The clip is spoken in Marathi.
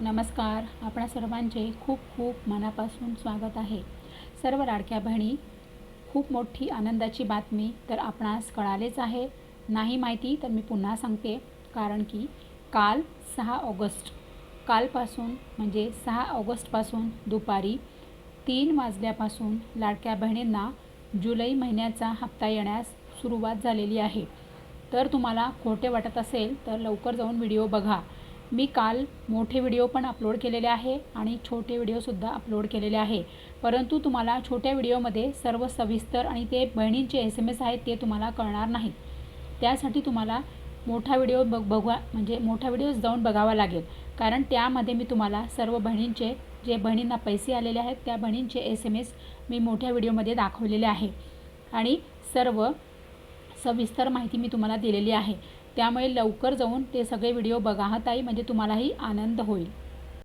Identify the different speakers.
Speaker 1: नमस्कार. आपणा सर्वांचे खूप खूप मनापासून स्वागत आहे. सर्व लाडक्या बहिणी खूप मोठी आनंदाची बातमी तर आपणास कळालेच आहे. नाही माहिती तर मी पुन्हा सांगते. कारण की काल सहा ऑगस्ट कालपासून म्हणजे सहा ऑगस्टपासून दुपारी तीन वाजल्यापासून लाडक्या बहिणींना जुलै महिन्याचा हप्ता येण्यास सुरुवात झालेली आहे. तर तुम्हाला खोटे वाटत असेल तर लवकर जाऊन व्हिडिओ बघा. मी काल मोठे व्हिडिओ पण अपलोड केलेले आहे आणि छोटे व्हिडिओसुद्धा अपलोड केलेले आहे. परंतु तुम्हाला छोट्या व्हिडिओमध्ये सर्व सविस्तर आणि ते बहिणींचे एस एम एस आहेत ते तुम्हाला कळणार नाहीत त्यासाठी तुम्हाला मोठा व्हिडिओ बघ बघवा म्हणजे मोठा व्हिडिओ जाऊन बघावा लागेल. कारण त्यामध्ये मी तुम्हाला सर्व बहिणींचे जे बहिणींना पैसे आलेले आहेत त्या बहिणींचे एस एम एस मी मोठ्या व्हिडिओमध्ये दाखवलेले आहे. आणि सर्व सविस्तर माहिती मी तुम्हाला दिलेली आहे. त्यामुळे लवकर जाऊन ते सगळे व्हिडिओ बघा ताई म्हणजे तुम्हालाही आनंद होईल.